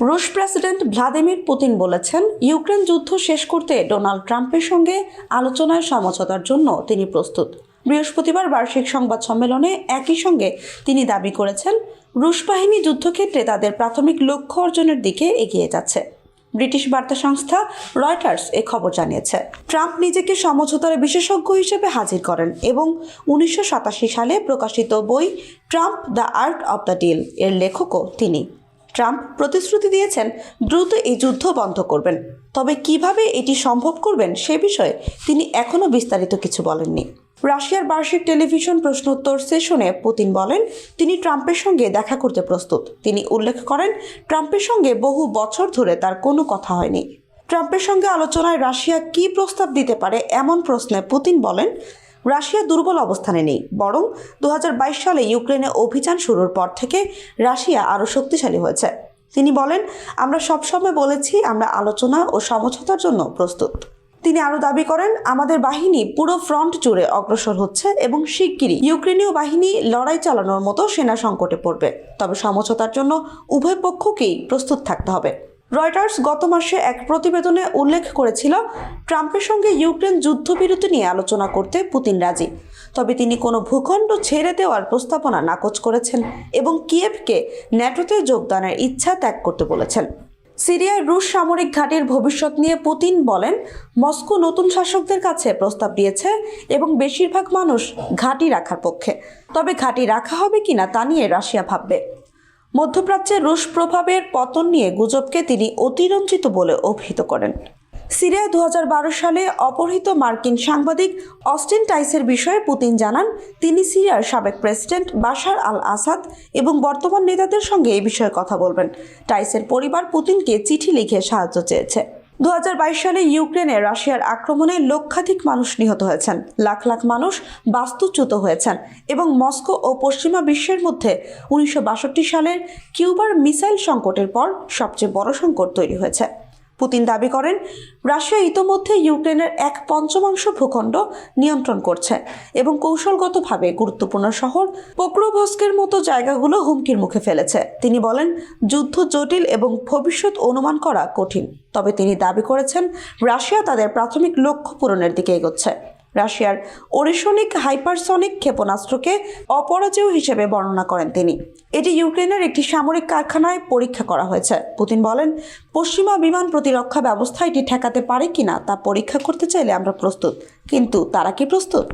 রুশ president Vladimir Putin বলেছেন, Ukraine যুদ্ধ শেষ করতে ডোনাল্ড ট্রাম্পের সঙ্গে আলোচনায় সমঝোতার জন্য তিনি প্রস্তুত। বৃহস্পতিবার বার্ষিক সংবাদ সম্মেলনে একই সঙ্গে তিনি দাবি করেছেন, রুশ বাহিনী যুদ্ধক্ষেত্রে তাদের প্রাথমিক লক্ষ্য অর্জনের দিকে এগিয়ে যাচ্ছে। ব্রিটিশ বার্তা সংস্থা রয়টার্স এ খবর জানিয়েছে, ট্রাম্প নিজেকে সমঝোতার বিশেষজ্ঞ হিসেবে হাজির করেন এবং উনিশশো সাতাশি সালে প্রকাশিত বই Trump the art of the deal এর লেখকও তিনি। ট্রাম্প প্রতিশ্রুতি দিয়েছেন, দ্রুত এই যুদ্ধ বন্ধ করবেন। তবে কীভাবে এটি সম্ভব করবেন সে বিষয়ে তিনি এখনও বিস্তারিত কিছু বলেননি। রাশিয়ার বার্ষিক টেলিভিশন প্রশ্নোত্তর সেশনে পুতিন বলেন, তিনি ট্রাম্পের সঙ্গে দেখা করতে প্রস্তুত। তিনি উল্লেখ করেন, ট্রাম্পের সঙ্গে বহু বছর ধরে তার কোনো কথা হয়নি। ট্রাম্পের সঙ্গে আলোচনায় রাশিয়া কী প্রস্তাব দিতে পারে এমন প্রশ্নে পুতিন বলেন রাশিয়া দুর্বল অবস্থানে নেই, বরং দু হাজার বাইশ সালে ইউক্রেনে অভিযান শুরুর পর থেকে রাশিয়া আরও শক্তিশালী হয়েছে। তিনি বলেন, আমরা সবসময় বলেছি আমরা আলোচনা ও সমঝোতার জন্য প্রস্তুত। তিনি আরও দাবি করেন, আমাদের বাহিনী পুরো ফ্রন্ট জুড়ে অগ্রসর হচ্ছে এবং শিগগিরই ইউক্রেনীয় বাহিনী লড়াই চালানোর মতো সেনা সংকটে পড়বে। তবে সমঝোতার জন্য উভয় পক্ষকেই প্রস্তুত থাকতে হবে। রয়টার্স গত মাসে এক প্রতিবেদনে উল্লেখ করেছিল, ট্রাম্পের সঙ্গে ইউক্রেন যুদ্ধবিরতি নিয়ে আলোচনা করতে পুতিন রাজি। তবে তিনি কোনো ভূখণ্ড ছেড়ে দেওয়ার প্রস্তাবনা নাকচ করেছেন এবং কিয়েভকে ন্যাটোতে যোগদানের ইচ্ছা ত্যাগ করতে বলেছেন। সিরিয়ায় রুশ সামরিক ঘাঁটির ভবিষ্যৎ নিয়ে পুতিন বলেন, মস্কো নতুন শাসকদের কাছে প্রস্তাব দিয়েছে এবং বেশিরভাগ মানুষ ঘাঁটি রাখার পক্ষে। তবে ঘাঁটি রাখা হবে কিনা তা নিয়ে রাশিয়া ভাববে। মধ্যপ্রাচ্যে রুশ প্রভাবের পতন নিয়ে গুজবকে তিনি অতিরঞ্জিত বলে অভিহিত করেন। সিরিয়া দু হাজার বারো সালে অপহৃত মার্কিন সাংবাদিক অস্টিন টাইসের বিষয়ে পুতিন জানান, তিনি সিরিয়ার সাবেক প্রেসিডেন্ট বাশার আল আসাদ এবং বর্তমান নেতাদের সঙ্গে এই বিষয়ে কথা বলবেন। টাইসের পরিবার পুতিনকে চিঠি লিখে সাহায্য চেয়েছে। দু হাজার বাইশ সালে ইউক্রেনে রাশিয়ার আক্রমণে লক্ষাধিক মানুষ নিহত হয়েছেন। লাখ লাখ মানুষ বাস্তুচ্যুত হয়েছেন এবং মস্কো ও পশ্চিমা বিশ্বের মধ্যে উনিশশো বাষট্টি সালের কিউবার মিসাইল সংকটের পর সবচেয়ে বড় সংকট তৈরি হয়েছে। পুতিন দাবি করেন, রাশিয়া ইতোমধ্যে ইউক্রেনের এক পঞ্চমাংশ ভূখণ্ড নিয়ন্ত্রণ করছে এবং কৌশলগতভাবে গুরুত্বপূর্ণ শহর পোক্রোভস্কের মতো জায়গাগুলো হুমকির মুখে ফেলেছে। তিনি বলেন, যুদ্ধ জটিল এবং ভবিষ্যৎ অনুমান করা কঠিন। তবে তিনি দাবি করেছেন, রাশিয়া তাদের প্রাথমিক লক্ষ্য পূরণের দিকে এগোচ্ছে। রাশিয়ার ওরিশনিক হাইপারসনিক ক্ষেপণাস্ত্রকে অপরাজেয় হিসেবে বর্ণনা করেন তিনি। এটি ইউক্রেনের একটি সামরিক কারখানায় পরীক্ষা করা হয়েছে। পুতিন বলেন, পশ্চিমা বিমান প্রতিরক্ষা ব্যবস্থা এটি ঠেকাতে পারে কিনা তা পরীক্ষা করতে চাইলে আমরা প্রস্তুত। কিন্তু তারা কি প্রস্তুত?